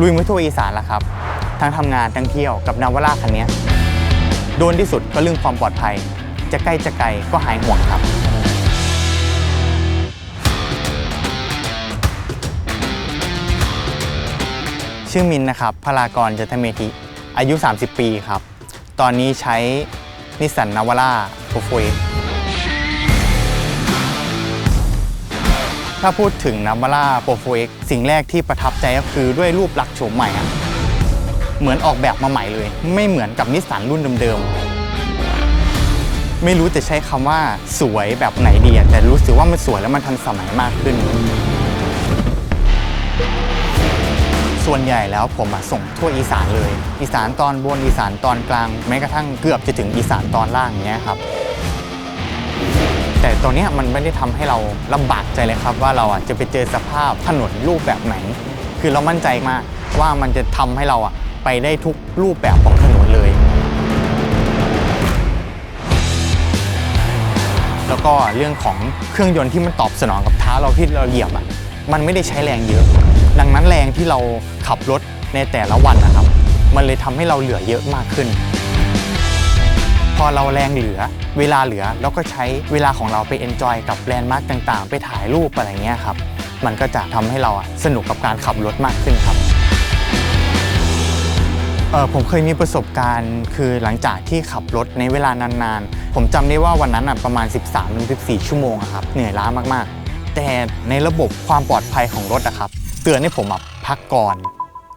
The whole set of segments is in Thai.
ลุยมาทั่วอีสานแล้วครับ ทั้งทำงานทั้งเที่ยวกับนาวาร่าคันนี้ โดนที่สุดก็เรื่องความปลอดภัย จะใกล้จะไกลก็หายห่วงครับ ชื่อมินนะครับพลากรจันทเมธิอายุ 30 ปีครับ ตอนนี้ใช้นิสสันนาวาร่าโปรโฟ ถ้าพูดถึงนาวาร่าโปรโฟเอกสิ่งแรกที่ประทับใจก็คือด้วยรูปลักษณ์โฉมใหม่อะเหมือนออกแบบมาใหม่เลย ไม่เหมือนกับนิสสันรุ่นเดิมๆ ไม่รู้จะใช้คำว่าสวยแบบไหนดีแต่รู้สึกว่ามันสวยแล้วมันทันสมัยมากขึ้น ส่วนใหญ่แล้วผมส่งทั่วอีสานเลย อีสานตอนบนอีสานตอนกลางแม้กระทั่งเกือบจะถึงอีสานตอนล่างอย่างเงี้ยครับ แต่ตอนนี้มันไม่ได้ทำให้เราลำบากใจเลยครับ ว่าเราอะจะไปเจอสภาพถนนรูปแบบไหน คือเรามั่นใจมากว่ามันจะทำให้เราอะไปได้ทุกรูปแบบของถนนเลย แล้วก็เรื่องของเครื่องยนต์ที่มันตอบสนองกับเท้าเราที่เราเหยียบอะมันไม่ได้ใช้แรงเยอะ ดังนั้นแรงที่เราขับรถในแต่ละวันนะครับ มันเลยทำให้เราเหลือเยอะมากขึ้น อเราแรงเหลือ เวลาเหลือเราก็ใช้เวลาของเราไปเอนจอยกับแลนด์มาร์กต่างๆ ไปถ่ายรูปอะไรเงี้ยครับ มันก็จะทำให้เราสนุกกับการขับรถมากขึ้นครับเออผมเคยมีประสบการณ์ คือหลังจากที่ขับรถในเวลานานๆ ผมจำได้ว่าวันนั้นประมาณ 13-14 ชั่วโมงครับเหนื่อยล้ามากๆ แต่ในระบบความปลอดภัยของรถอะครับ เตือนให้ผมพักก่อน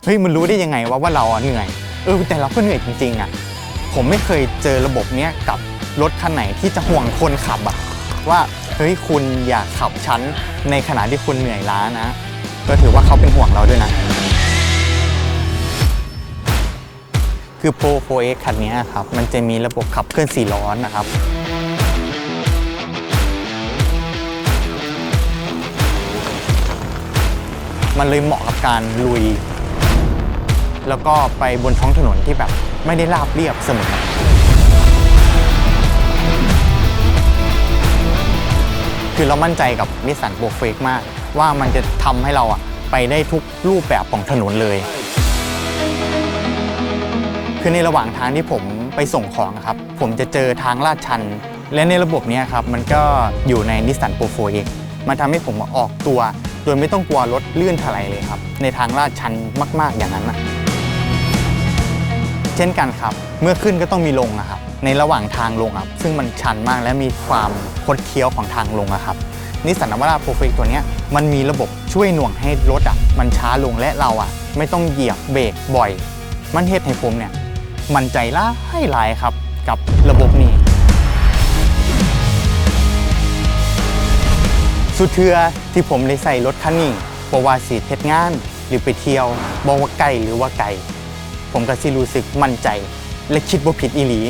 เฮ้ยมันรู้ได้ยังไงว่าว่าเราเหนื่อยเออแต่เราก็เหนื่อยจริงๆอะ ผมไม่เคยเจอระบบเนี้ยกับรถคันไหนที่จะห่วงคนขับอะว่าเฮ้ยคุณอย่าขับชันในขณะที่คุณเหนื่อยล้านะก็ถือว่าเขาเป็นห่วงเราด้วยนะ คือ Pro 4X คันนี้ครับ มันจะมีระบบขับเคลื่อน4ล้อนะครับมันเลยเหมาะกับการลุย แล้วก็ไปบนท้องถนนที่แบบไม่ได้ราบเรียบเสมอคือเรามั่นใจกับนิสสันโปรเฟกมาก ว่ามันจะทำให้เราอะไปได้ทุกรูปแบบของถนนเลย คือในระหว่างทางที่ผมไปส่งของครับ ผมจะเจอทางลาดชัน และในระบบเนี้ยครับ มันก็อยู่ในนิสสันโปรโฟเอกมันทำให้ผมออกตัว โดยไม่ต้องกลัวรถลื่นถลายเลยครับ ในทางลาดชันมาก ๆ อย่างนั้นนะ เช่นกันครับ เมื่อขึ้นก็ต้องมีลงอะครับ ในระหว่างทางลงครับ ซึ่งมันชันมากและมีความคดเคี้ยวของทางลงครับนิสสันนวาราโปรเฟกตัวนี้มันมีระบบช่วยหน่วงให้รถอะมันช้าลงและเราอะ ไม่ต้องเหยียบเบรกบ่อย มันเฮ็ดให้ผมเนี่ย มั่นใจล่าให้หลายครับกับระบบนี้ สุดเทือที่ผมได้ใส่รถคันนี้เพราะว่าสีเทศงาน หรือไปเที่ยวบอกว่าไกลหรือว่าไกล ผมก็สิรู้สึกมั่นใจ และคิดว่าผิดอีหลี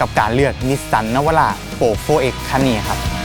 กับการเลือกนิสสันนวาราโปรโฟเอ็กคันนี้ครับ